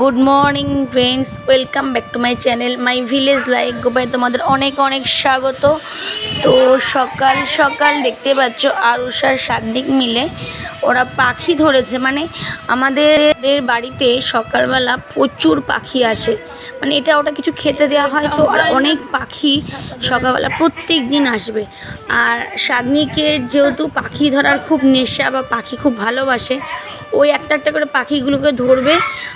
Good morning friends welcome back to my channel my village like Gopai তোমাদের অনেক অনেক স্বাগত। তো সকাল সকাল দেখতে পাচ্ছ আরুষার শাগনিক মিলে ওরা পাখি ধরেছে। মানে আমাদের বাড়িতে সকালবেলা প্রচুর পাখি আসে। মানে এটা ওটা কিছু খেতে দেওয়া হয় তো আর অনেক পাখি সকালবেলা প্রত্যেক দিন আসবে। আর শাগনিকের যেহেতু পাখি ধরার খুব নেশা বা পাখি খুব ভালোবাসে ওই একটা একটা করে পাখিগুলোকে ধরবে,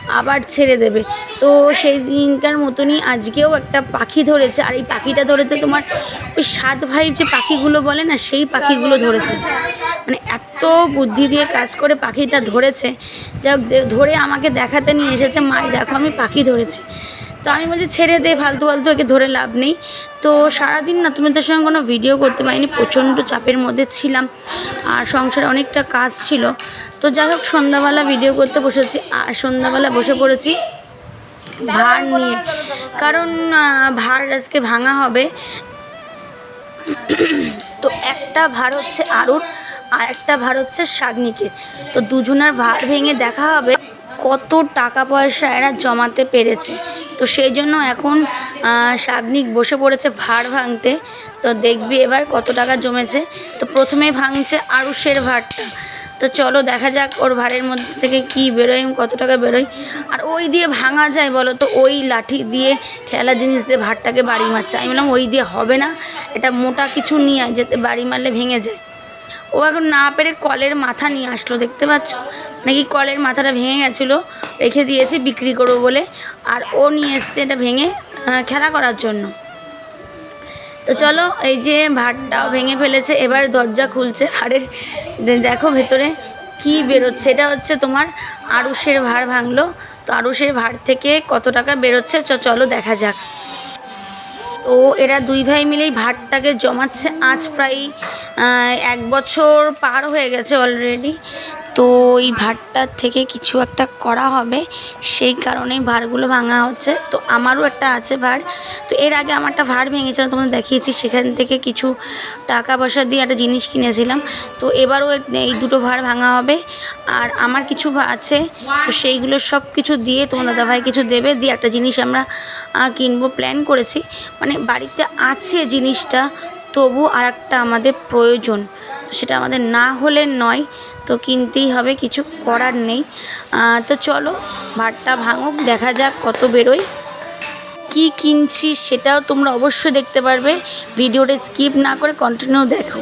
আবার ছেড়ে দেবে। তো সেই দিনকার মতনই আজকেও একটা পাখি ধরেছে, আর এই পাখিটা ধরেছে তোমার ওই সাত ভাই যে পাখিগুলো বলে না, সেই পাখিগুলো ধরেছে। মানে এত বুদ্ধি দিয়ে কাজ করে পাখিটা ধরেছে। যাই ধরে আমাকে দেখাতে নিয়ে এসেছে, মাই দেখো আমি পাখি ধরেছি। তো আমি বলছি ছেড়ে দে, ফালতু ফালতু একে ধরে লাভ নেই। তো সারাদিন না তোমাদের সঙ্গে কোনো ভিডিও করতে পারিনি, প্রচণ্ড চাপের মধ্যে ছিলাম আর সংসারে অনেকটা কাজ ছিল। তো যাই হোক, সন্ধ্যাবেলা ভিডিও করতে বসেছি, আর সন্ধ্যাবেলা বসে পড়েছি ভাড় নিয়ে। কারণ ভাড় আজকে ভাঙা হবে। তো একটা ভার হচ্ছে আরুর, আর একটা ভার হচ্ছে শাগনিকের। তো দুজনার ভার ভেঙে দেখা হবে কত টাকা পয়সা এরা জমাতে পেরেছে। তো সেই জন্য এখন শাগনিক বসে পড়েছে ভার ভাঙতে। তো দেখবি এবার কত টাকা জমেছে। তো প্রথমে ভাঙছে আরুষের ভারটা। তো চলো দেখা যাক ওর ভাড়ের মধ্যে থেকে কি বেরোয় কত টাকা বেরোয়। আর ওই দিয়ে ভাঙা যায় বলো তো, ওই লাঠি দিয়ে খেলা জিনিস দিয়ে ভাতটাকে বাড়ি মারছে। আমি বললাম, ওই দিয়ে হবে না। এটা মোটা কিছু নিয়ে যাতে বাড়ি মারলে ভেঙে যায়। ও এখন না পেরে কলের মাথা নিয়ে আসলো, দেখতে পাচ্ছ? নাকি কলের মাথাটা ভেঙে গেছিল? রেখে দিয়েছে, বিক্রি করব বলে। আর ও নিয়ে এসছে এটা ভেঙে খেলা করার জন্য। তো চলো, এই যে ভাতটাও ভেঙে ফেলেছে, এবার দরজা খুলছে। ভাড়ের দেখো ভেতরে কি বেরোচ্ছে। এটা হচ্ছে তোমার আড়ুষের ভাড় ভাঙলো। তো আড়ুষের ভাড় থেকে কত টাকা বেরোচ্ছে? চলো দেখা যাক। তো এরা দুই ভাই মিলেই ভাতটাকে জমাচ্ছে। আজ প্রায় এক বছর পার হয়ে গেছে অলরেডি তো এই ভাতটার থেকে কিছু একটা করা হবে, সেই কারণেই ভাড়গুলো ভাঙা হচ্ছে। তো আমারও একটা আছে ভাড় তো এর আগে আমার একটা ভাড় ভেঙেছিলাম তোমাদের দেখিয়েছি। সেখান থেকে কিছু টাকা পয়সা দিয়ে একটা জিনিস কিনেছিলাম। তো এবারও এই দুটো ভাড় ভাঙা হবে। আর আমার কিছু আছে, তো সেইগুলো সব কিছু দিয়ে তোমার দাদাভাই কিছু দেবে, দিয়ে একটা জিনিস আমরা কিনবো প্ল্যান করেছি। মানে বাড়িতে আছে জিনিসটা তবু আর একটা আমাদের প্রয়োজন। তো সেটা আমাদের না হলে নয়, তো কিনতেই হবে, কিছু করার নেই। তো চলো, ভাতটা ভাঙুক, দেখা যাক কত বেরোয়। কি কিনছি সেটাও তোমরা অবশ্যই দেখতে পারবে। ভিডিওটা স্কিপ না করে কন্টিনিউ দেখো।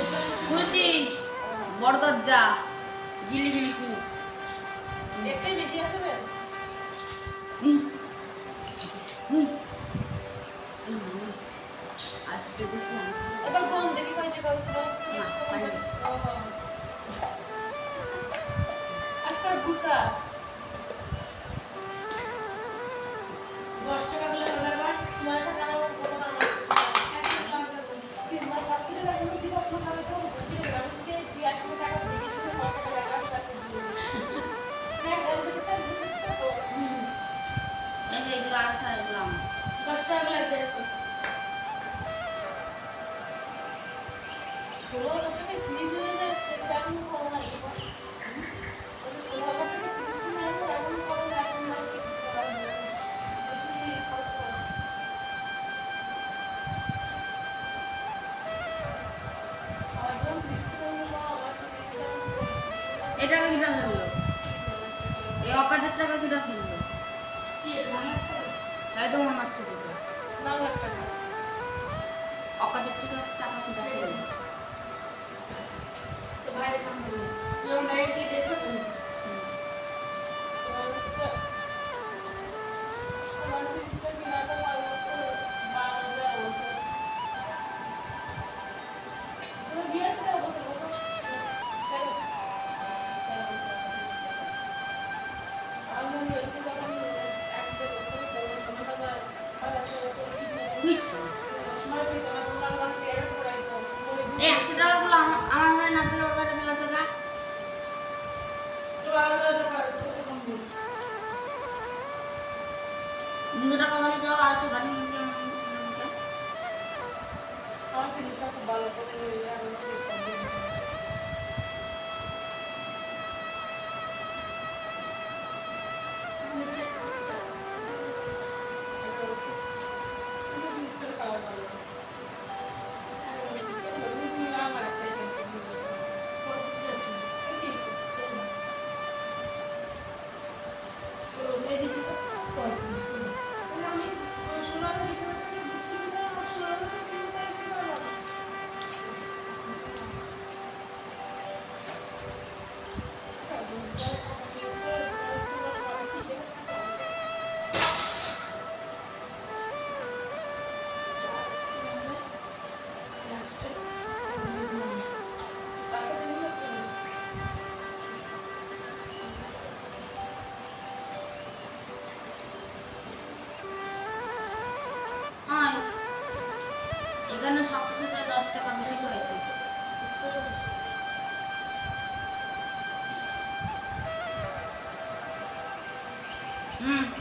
বড় দরজা, গিলি গিলি Yung 90 দুশো টাকা মানে যাও আড়াইশো বাড়ি আমার ফিনিশটা খুব ভালো করে এখন ফিনিশটা দিই নিচে ফিনিশটা Mm-hmm.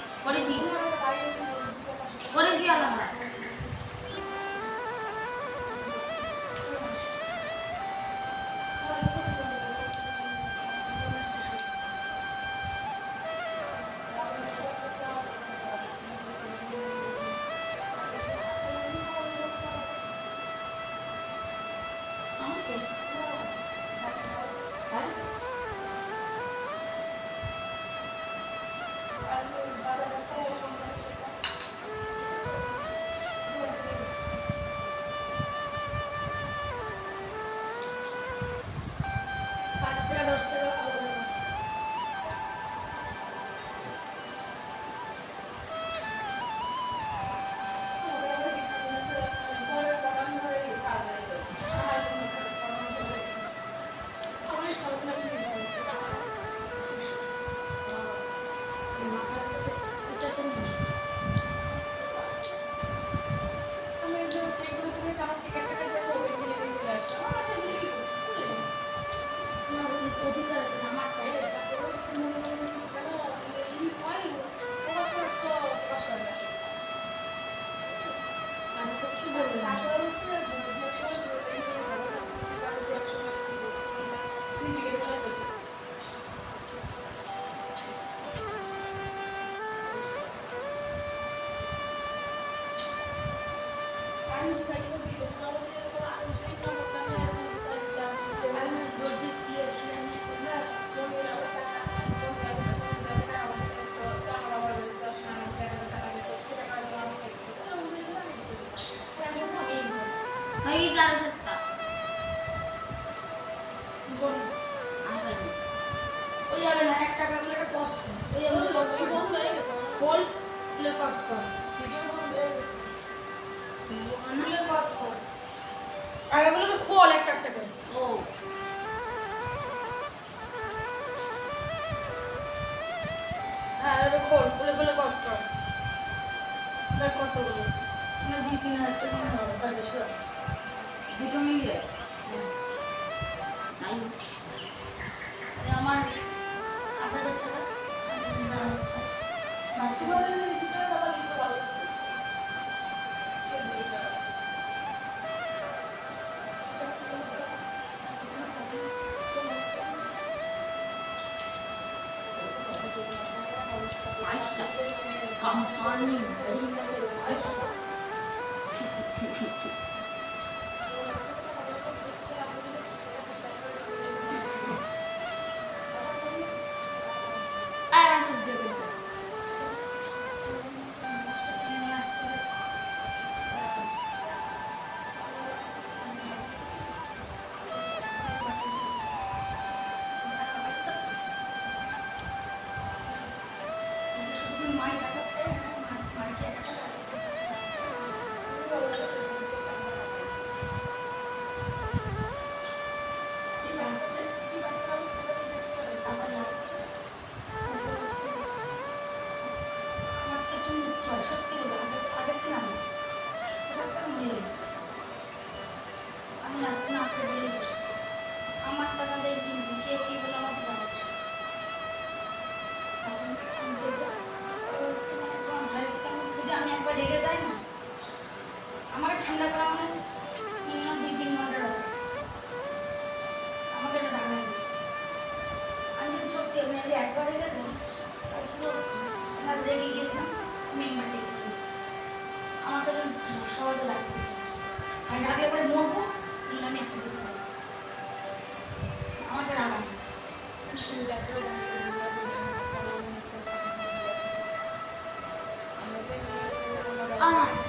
কসর আগাগুলোকে খোল একটা একটা I'm sorry. 了。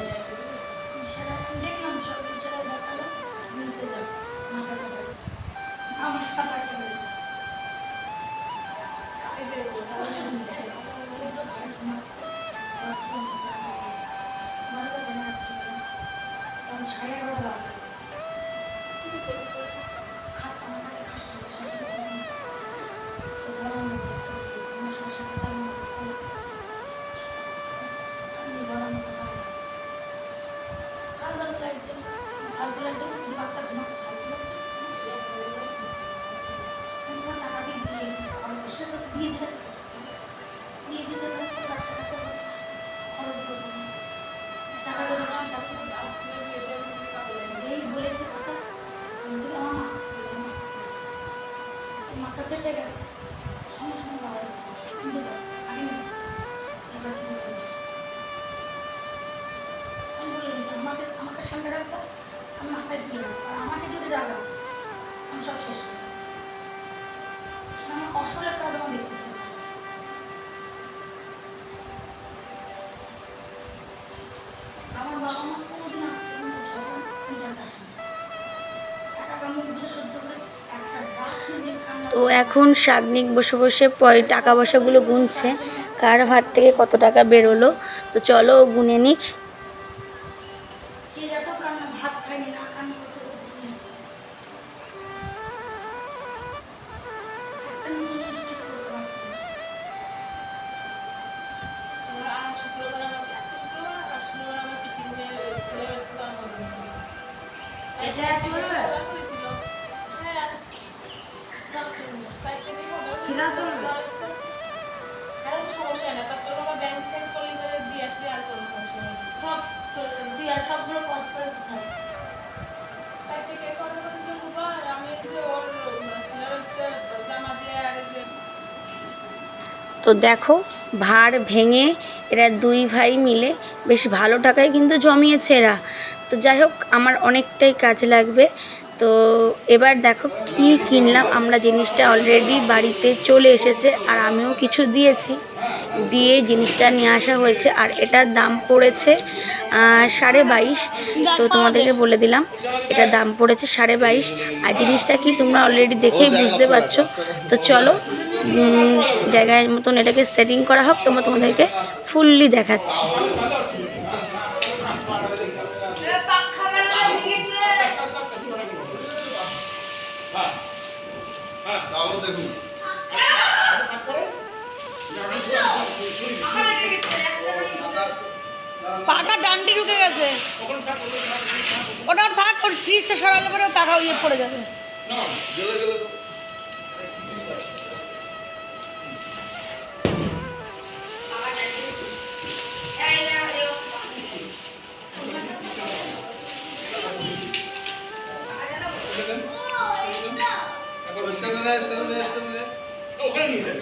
বিয়ে দিলে তো এখন শাগনিক বসে বসে পরে টাকা পয়সাগুলো গুনছে। কার হাত থেকে কত টাকা বেরোলো? তো চলো গুনে নিক। সে এত ছিলা চলবে? এখন সমস্যা হয় না। তার বাবা ব্যাংক ট্যাঙ্ক করলে পরে দিয়ে আসলে আর কোনো সমস্যা নেই সব চলে যাবে। তুই আর সবগুলো কষ্ট করে গুছাই। থেকে বাবা আর আমি যে ওর জামা দিয়ে আর যে তো দেখো ভার ভেঙে এরা দুই ভাই মিলে বেশ ভালো টাকায় কিন্তু জমিয়েছে এরা। তো যাই হোক আমার অনেকটাই কাজে লাগবে। তো এবার দেখো কি কিনলাম। আমরা জিনিসটা অলরেডি বাড়িতে চলে এসেছে আর আমিও কিছু দিয়েছি। দিয়ে জিনিসটা নিয়ে আসা হয়েছে আর এটার দাম পড়েছে সাড়ে বাইশ। তো তোমাদেরকে বলে দিলাম এটার দাম পড়েছে সাড়ে বাইশ। আর জিনিসটা কি তোমরা অলরেডি দেখেই বুঝতে পারছ। তো চলো জায়গায় মতন এটাকে সেটিং করা হোক তোমরা তোমাদেরকে ফুললি দেখাচ্ছি। পাকা ডান্ডি ঢুকে গেছে। ওটা থাক, ওর ফ্রিজটা সরালে পরে পাকা ইয়ে পড়ে যাবে। ওখানে নিয়ে যাবে।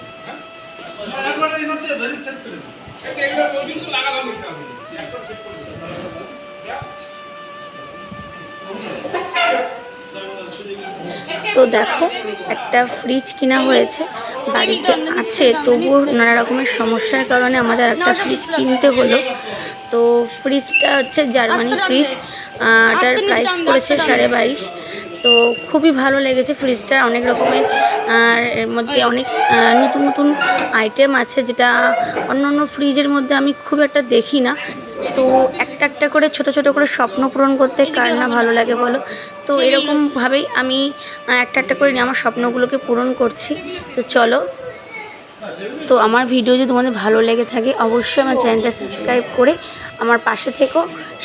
করে এগুলো একবার সেট করে তো দেখো একটা ফ্রিজ কিনা হয়েছে বাড়িতে আছে তবুও নানা রকমের সমস্যার কারণে আমাদের একটা ফ্রিজ কিনতে হলো। তো ফ্রিজটা হচ্ছে জার্মানি ফ্রিজ এটার প্রাইস পড়েছে সাড়ে বাইশ। তো খুবই ভালো লেগেছে ফ্রিজটা অনেক রকমের আর এর মধ্যে অনেক নতুন নতুন আইটেম আছে যেটা অন্য অন্য ফ্রিজের মধ্যে আমি খুব একটা দেখি না। তো একটা একটা করে ছোট ছোট করে স্বপ্ন পূরণ করতে কার না ভালো লাগে বলো? তো এরকমভাবেই আমি একটা একটা করে আমার স্বপ্নগুলোকে পূরণ করছি। তো চলো। তো আমার ভিডিও যদি তোমাদের ভালো লেগে থাকে অবশ্যই আমার চ্যানেলটা সাবস্ক্রাইব করে আমার পাশে থেকো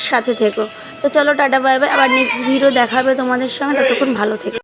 সাথে থেকো। তো চলো টাটা বাই বাই আবার নেক্সট ভিডিও দেখাবে তোমাদের সঙ্গে ততক্ষণ ভালো থেকো।